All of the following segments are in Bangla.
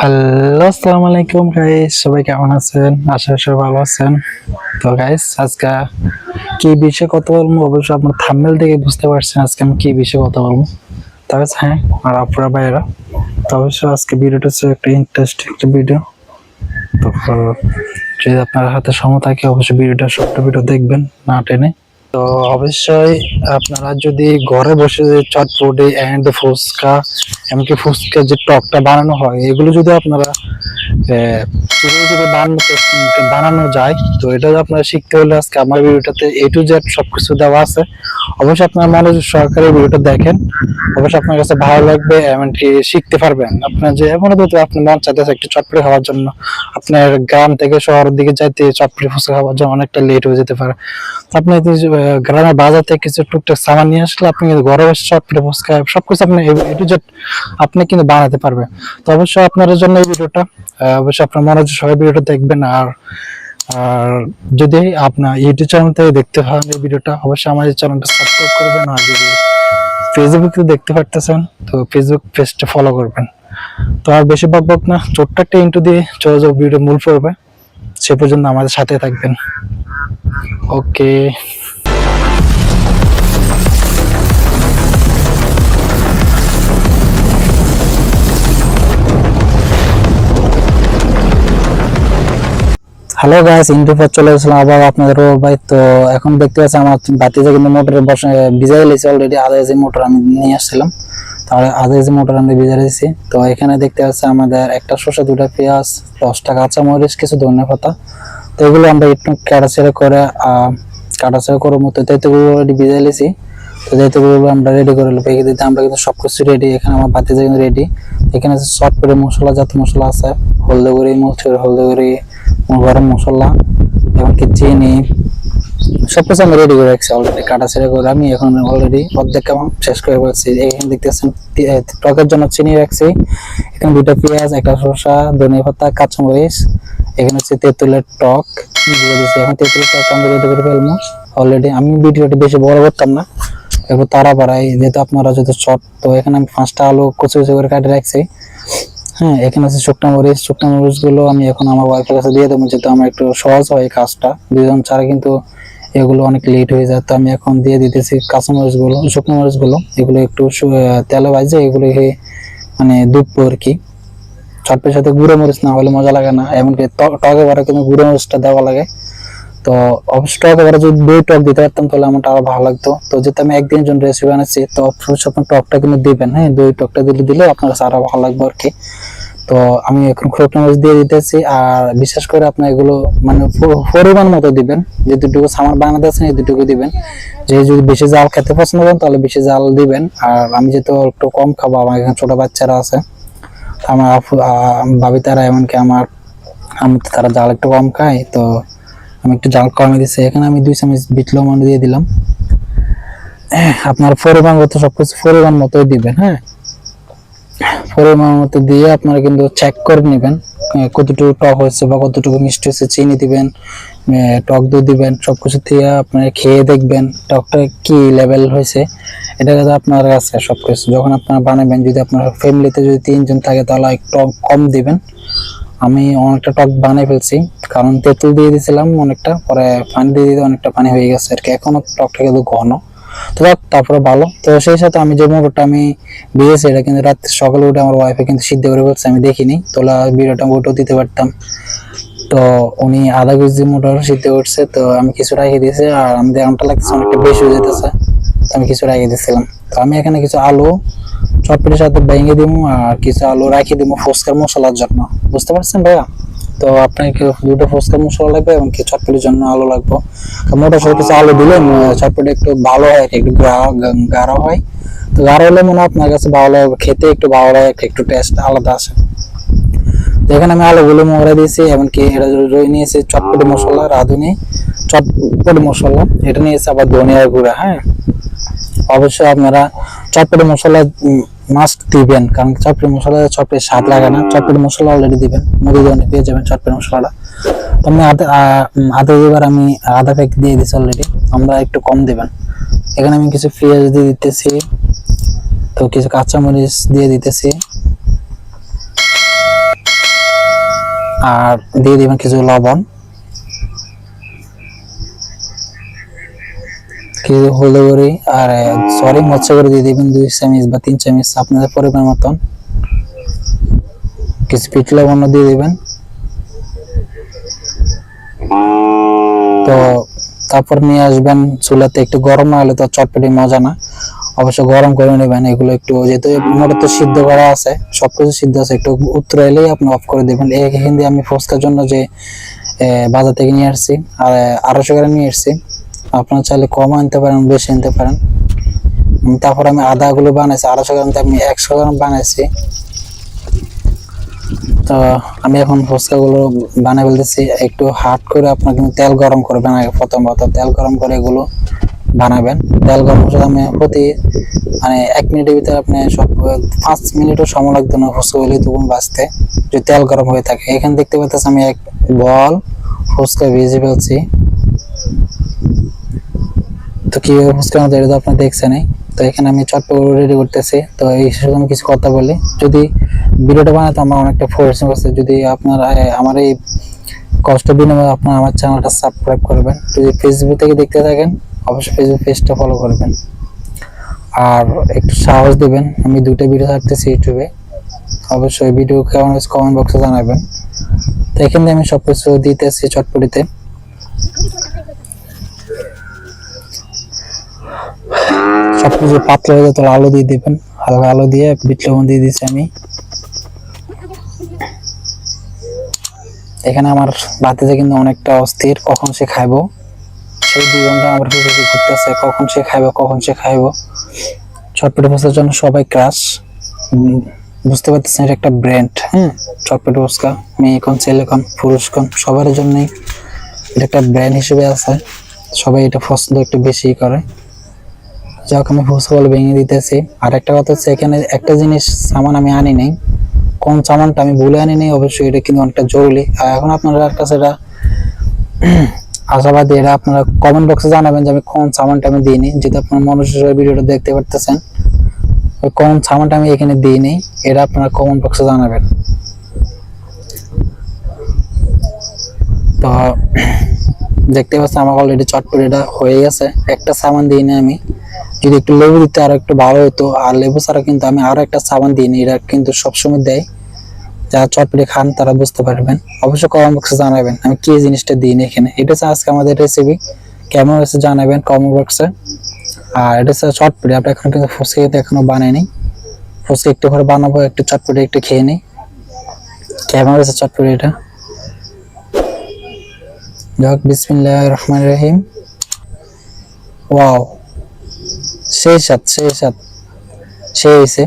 হ্যালো আসসালামু আলাইকুম গাইস সবাই কেমন আছেন? আশা করি ভালো আছেন। তো গাইস আজকে কি বিষয়ে কথা বলব? অবশ্যই আপনার থাম্বনেল থেকে বুঝতে পারছেন আজকে আমি কি বিষয়ে কথা বলব। তবে হ্যাঁ আর আপনারা বাইরা তো, অবশ্যই আজকে ভিডিওটা হচ্ছে একটা ইন্টারেস্টিং একটা ভিডিও তো, যদি আপনার হাতে সময় থাকে, অবশ্যই ভিডিওটা ছোট্ট ভিডিও দেখবেন, না টেনে। তো অবশ্যই আপনারা যদি ঘরে বসে যে চটপটি এন্ড ফুচকা, এমনকি ফুচকা যে টকটা বানানো হয়, এগুলো যদি আপনারা বানানো যায়, তো এটা আপনারা শিখতে হলে আজকে আমার ভিডিওটাতে এ টু জেড সবকিছু দেওয়া আছে। অবশ্যই আপনার মনোযোগ সহকারে ভিডিওটা দেখেন। অবশ্যই আপনার কাছে ভালো লাগবে এমনকি শিখতে পারবেন। আপনার যে এমন হতে আপনি মন চাইতেছে একটু চটপটি খাওয়ার জন্য। আপনার গ্রাম থেকে শহরের দিকে যাইতে চটপটি ফুচকা খাওয়ার জন্য অনেকটা লেট হয়ে যেতে পারে। আপনি গ্রামের বাজার থেকে কিছু টুকটাক সামান নিয়ে আসলে আপনি কিন্তু ঘরে বসে চটপটি ফুচকা, সবকিছু আপনি এ টু জেড আপনি কিন্তু বানাতে পারবেন। তো অবশ্যই আপনার জন্য এই ভিডিওটা অবশ্যই আপনার মনোযোগ সবাই ভিডিওটা দেখবেন আর আর যদি আপনার ইউটিউব চ্যানেল থেকে দেখতে পান এই ভিডিওটা, অবশ্যই এই চ্যানেলটা সাবস্ক্রাইব করবেন আর যদি ফেসবুকে দেখতে পারতেছেন, তো ফেসবুক পেজটা ফলো করবেন। তো আর বেশি বকবক না, ছোট্ট একটা ইন্টু দিয়ে চলে যাব ভিডিও মূল পড়বে সে পর্যন্ত আমাদের সাথে থাকবেন। ওকে হ্যালো গাইস ইন্টারফেস চলে আসলাম আবার আপনাদের ও ভাই। তো এখন দেখতে পাচ্ছি আমার বাতিতে কিন্তু মোটরে বসে, ভিজাই লেছি অলরেডি আধা কেজি মোটর আমি নিয়ে আসছিলাম। তাহলে আধা কেজি মোটর আমি ভিজা রেখেছি। তো এখানে দেখতে পাচ্ছি আমাদের একটা শসা, দুটা পেঁয়াজ, দশটা কাঁচা মরিচ, কিছু ধনে পাতা। তো এগুলো আমরা একটু কাটাছেড়ে করে কাটাছেড়ে করে মতো তেতুগুলো অলরেডি ভিজাই লেছি। তো তেতুগুলো আমরা রেডি করে এই দিতে আমরা কিন্তু সবকিছু রেডি এখানে আমার বাতিতে কিন্তু রেডি এখানে আছে করে মশলা জাত মশলা আছে। হলদে গুঁড়ি, মরিচের হলদে গুঁড়ি গরম মশলা, এমনকি চিনি সব কিছু আমি রেডি করে রাখছি অলরেডি কাটা ছেড়ে করে আমি এখন অলরেডি অর্ধেক শেষ করে ফেলছি। এখানে দেখতেছেন টকের জন্য চিনি রাখছি। এখানে দুটা পেঁয়াজ, একটা শসা ধনিয়া পাতা, কাঁচামরিচ, এখানে হচ্ছে তেঁতুলের টক, দিয়ে দিচ্ছি এখন তেঁতুলের টক আমি রেডি করে ফেলব। অলরেডি আমি ভিডিওটি বেশি বড় করতাম না। এরপর তারা বাড়াই যেহেতু আপনারা যদি শর্ট তো এখানে আমি পাঁচটা আলু কুচি কুচি করে কাটে রাখছি। হ্যাঁ এখানে আছে শুকনা মরিচ। শুকনা মরিচগুলো আমি এখন আমার ওয়াইফের কাছে দিয়ে দেবো, যেহেতু আমার একটু সহজ হয় কাজটা। দুজন ছাড়া কিন্তু এগুলো অনেক লেট হয়ে যায়। তো আমি এখন দিয়ে দিতেছি কাঁচামরিচগুলো শুকনো মরিচগুলো। এগুলো একটু তেলে বাজে এগুলো মানে দুধবো আর কি। চটপের সাথে গুঁড়ো মরিচ না হলে মজা লাগে না। এমনকি টকে ভরা কিন্তু গুঁড়ো মরিচটা দেওয়া লাগে। তো অবশ্য টকে ভরা যদি দুই টক দিতে পারতাম, তাহলে আমারটা আরও ভালো লাগতো। তো যেহেতু আমি একদিনের জন্য রেসিপি বানাচ্ছি, তো অবশ্যই আপনার টকটা কিন্তু দিবেন হ্যাঁ? দুই টকটা দিলে দিলে আপনার কাছে আরও ভালো লাগবে আর কি। তো আমি এখন শুকনো মরিচ দিয়ে দিতেছি, আর বিশেষ করে আপনি এগুলো মানে পরিমাণ মতো দিবেন। যে দুটুকু সামার বানাতে আছেন এই দুটুকু দিবেন। যে যদি বেশি জাল খেতে পছন্দ করেন, তাহলে বেশি জাল দিবেন। আর আমি যেহেতু একটু কম খাব, আমার এখানে ছোট বাচ্চারা আছে আমার ভাবি তারা, এমনকি আমার, আমি তারা জাল একটু কম খায় তো আমি একটু জাল কমে দিচ্ছি এখানে আমি দুই চামচ বিট লবণ দিয়ে দিলাম। আপনার পরিমাণ মতো সবকিছু পরিমাণ মতোই দিবেন হ্যাঁ? পরিমাণ মতো দিয়ে আপনারা কিন্তু চেক করে নেবেন কতটুকু টক হয়েছে বা কতটুকু মিষ্টি হয়েছে, চিনি দিবেন টক দই দিবেন, সবকিছু দিয়ে আপনারা খেয়ে দেখবেন টকটা কি লেভেল হয়েছে। এটা কিন্তু আপনার কাছে সবকিছু। যখন আপনারা বানাবেন, যদি আপনার ফ্যামিলিতে যদি তিনজন থাকে, তাহলে একটু কম দিবেন। আমি অনেকটা টক বানিয়ে ফেলছি, কারণ তেঁতুল দিয়ে দিয়েছিলাম অনেকটা, পরে পানি দিয়ে দিতে অনেকটা পানি হয়ে গেছে আর কি। এখনও টকটা কিন্তু ঘন। তো তারপরে ভালো। তো সেই সাথে আমি যে মোটরটা আমি দিয়েছি এটা কিন্তু রাত সকালে উঠে আমার ওয়াইফে কিন্তু সিদ্ধ করে ফেলছে আমি দেখিনি, তোলা ভিডিওটা ওটাও দিতে পারতাম। তো উনি আধা কেজি মোটর সিদ্ধ করছে, তো আমি কিছু রেখে দিয়েছি, আর আমাদের আমটা লাগতেছে অনেকটা বেশি হয়ে যেতেছে, তো আমি কিছু রেখে দিয়েছিলাম। তো আমি এখানে কিছু আলু চটপটির সাথে ভেঙে দিব আর কিছু আলু রাখি দিব ফুচকার মশলার জন্য। বুঝতে পারছেন ভাইয়া? তো আপনাকে দুটো ফুচকার মশলা লাগবে এবং কি চটপটির জন্য আলু লাগবে। মোটা সব কিছু আলু দিলে চটপটি একটু ভালো হয়, একটু গাঢ় হয়। তো গাঢ় হলে মনে হয় আপনার কাছে ভালো খেতে একটু ভালো লাগে, একটু টেস্ট আলাদা আসে এখানে আমি আলুগুলো মোগরা দিয়েছি এমনকি এটা রয়ে নিয়েছি চটপটি মশলা, রাঁধুনি চটপটি মশলা। এটা নিয়েছি আবার ধনিয়া গুঁড়া হ্যাঁ? অবশ্যই আপনারা চটপটি মশলা মাস্ট দিবেন, কারণ চটপটি মশলা চটপটি স্বাদ লাগে না। চটপটি মশলা অলরেডি দিবেন মুদি দোকানে পেয়ে যাবেন চটপটি মশলাটা। তো আমি আধা আধা এবার আমি আধা প্যাক দিয়ে দিচ্ছি অলরেডি আমরা একটু কম দেবেন। এখানে আমি কিছু পেঁয়াজ দিয়ে দিতেছি, তো কিছু কাঁচামরিচ দিয়ে দিতেছি। আর দিয়ে দিবেন কিছু লবণ। কিছু হলুদ গুঁড়ি আর সরি মৎস্য করে দিয়ে দিবেন দুই চামচ বা তিন চামচ আপনাদের পরিমাণ মতন। কিছু পিঠ লবণ দিয়ে দিবেন। তো তারপর নিয়ে আসবেন চুলাতে, একটু গরম না হলে তো চটপটি মজা না। অবশ্য গরম করে নেবেন, এগুলো একটু যেহেতু মোটে তো সিদ্ধ করা আছে, সবকিছু সিদ্ধ আছে, একটু উত্তর এলেই আপনি অফ করে দেবেন। এখান দিয়ে আমি ফুচকার জন্য যে বাজার থেকে নিয়ে আসছি, আর আড়াইশো গ্রাম নিয়ে আসছি। আপনারা চাইলে কম আনতে পারেন, বেশি আনতে পারেন। তারপর আমি আদাগুলো বানাইছি, আড়াইশো গ্রাম আমি একশো গ্রাম বানাইছি। তো আমি এখন ফুচকা গুলো বানিয়ে ফেলতেছি, একটু হার্ড করে আপনার কিন্তু তেল গরম করবেন আগে প্রথমত তেল গরম করে এগুলো বানাবেন। তেল গরম করে আমি প্রতি মানে এক মিনিটের ভিতরে আপনি সব, পাঁচ মিনিটও সময় লাগতো না ফুচকা গুলি তখন বাঁচতে, যদি তেল গরম হয়ে থাকে। এখানে দেখতে পাচ্ছেন আমি এক বল ফুচকা ভেজে ফেলছি। তো কীভাবে ফুচকা আমাদের এটা তো আপনার দেখছেনই তো এখানে আমি চটপট রেডি করতেছি। তো এই আমি কিছু কথা বলি। যদি ভিডিওটা বানাতে আমার অনেকটা পরিশ্রম করছে যদি আপনারা আমার এই কষ্ট বিনিময়ে আপনারা আমার চ্যানেলটা সাবস্ক্রাইব করবেন। যদি ফেসবুক থেকে দেখতে থাকেন, অবশ্যই ফেসবুক পেজটা ফলো করবেন। আর একটু সাহস দিবেন, আমি দুটো ভিডিও ছাড়তেছি ইউটিউবে অবশ্যই ভিডিও কেমন হয়েছে কমেন্ট বক্সে জানাবেন। তো এখানে আমি সব কিছু দিতেছি চটপটিতে। সবকিছু পাতলা হয়ে যেত আলু দিয়ে দিবেন। হালকা আলু দিয়ে বিট লবণ দিয়ে দিচ্ছি আমি। এখানে আমার বাতিতে কিন্তু অনেকটা অস্থির, কখন সে খাইবো? সেই দুই ঘণ্টা আমার পিছনে ঘুরতেছে কখন সে খাইবো, কখন সে খাইবো? চটপটি ফুচকার জন্য সবাই ক্রাশ। বুঝতে পারতেছেন এটা একটা ব্র্যান্ড হ্যাঁ চটপটি ফুচকা মেয়ে কোন, ছেলে কোন, পুরুষ কোন সবার জন্যই এটা একটা ব্র্যান্ড হিসেবে আছে। সবাই এটা পছন্দ একটু বেশি করে। যাক আমি ফুচকা বলে ভেঙে দিতেছি। আর একটা কথা হচ্ছে, এখানে একটা জিনিস সামান আমি আনি নাই। কোন সামানটা আমি ভুলে আনি নাই, অবশ্যই এটা কিন্তু অনেকটা জরুরি। আর এখন আপনারা কাছে এটা আশাবাদী, এটা আপনারা কমেন্ট বক্সে জানাবেন যে আমি কোন সামানটা আমি দিইনি। যেটা আপনার মানুষের ভিডিওটা দেখতে পারতেছেন কোন সামানটা আমি এখানে দিইনি, এটা আপনারা কমেন্ট বক্সে জানাবেন। তো দেখতে পাচ্ছেন আমার অলরেডি চটপটিটা হয়ে গেছে। একটা সাবান দিইনি আমি। যদি একটু লেবু দিতে আরও একটু ভালো হতো, আর লেবু ছাড়া কিন্তু আমি আরও একটা সাবান দিইনি এটা কিন্তু সবসময় দেয়। যারা চটপটি খান তারা বুঝতে পারবেন। অবশ্যই কমেন্ট বক্সে জানাবেন, আমি কি জিনিসটা দিইনি এখানে? এটা হচ্ছে আজকে আমাদের রেসিপি কেমন হয়েছে জানাবেন কমেন্ট বক্সে। আর এটা হচ্ছে চটপটি আপনি এখন কিন্তু ফুচকা কিন্তু এখনও বানাইনি। ফুচকা একটু করে বানাবো, একটু চটপটি একটু খেয়ে নিই। কেমন হয়েছে চটপটি এটা? যাক বিসমিল্লাহ রহমান রহিম। ওয়াও। সেই সাত সেই সাত সে হয়েছে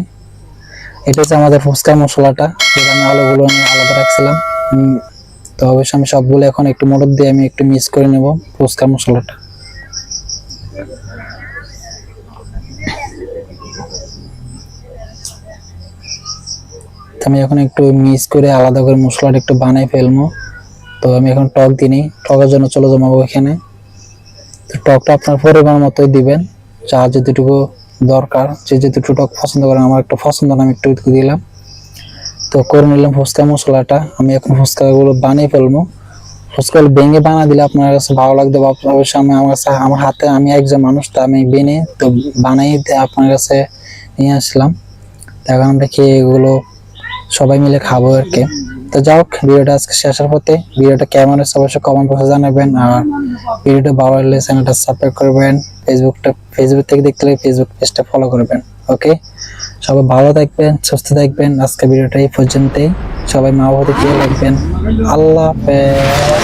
এটা হচ্ছে আমাদের ফুচকা মশলাটা, যেটা আমি আলুগুলো আলাদা রাখছিলাম। তো অবশ্যই আমি সবগুলো এখন একটু মোটর দিয়ে আমি একটু মিক্স করে নেব ফুচকা মশলাটা। আমি এখন একটু মিক্স করে আলাদা করে মশলাটা একটু বানাই ফেলব। তো আমি এখন টক দিই টকের জন্য চলে জমাবো এখানে। তো টকটা আপনার পরিমাণ মতোই দিবেন। যা যেটুকু দরকার, যে যেটুকু টক পছন্দ করেন, আমার একটা পছন্দ আমি একটু দিলাম। তো করে নিলাম ফুচকা মশলাটা। আমি এখন ফুচকা গুলো বানিয়ে ফেলব। ফুচকা ভেঙে বানা দিলে আপনার কাছে ভালো লাগবে বা অবশ্যই আমি আমার কাছে আমার হাতে আমি একজন মানুষটা আমি বেনে তো বানাই আপনার কাছে নিয়ে আসলাম। তো এখন আমরা খেয়ে এগুলো সবাই মিলে খাব আর কি। তো যাই হোক ভিডিওটা আজকে শেষের পথে ভিডিওটা কেমন হয়েছে অবশ্যই কমেন্ট বক্সে জানাবেন আর ভিডিওটা ভালো লাগলে চ্যানেলটা সাবস্ক্রাইব করবেন ফেসবুকটা ফেসবুক থেকে দেখতে ফেসবুক পেজটা ফলো করবেন ওকে সবাই ভালো থাকবেন, সুস্থ থাকবেন। আজকে ভিডিওটা এই পর্যন্তই। সবাই মা বাবা খেয়ে রাখবেন। আল্লাহ হাফেজ।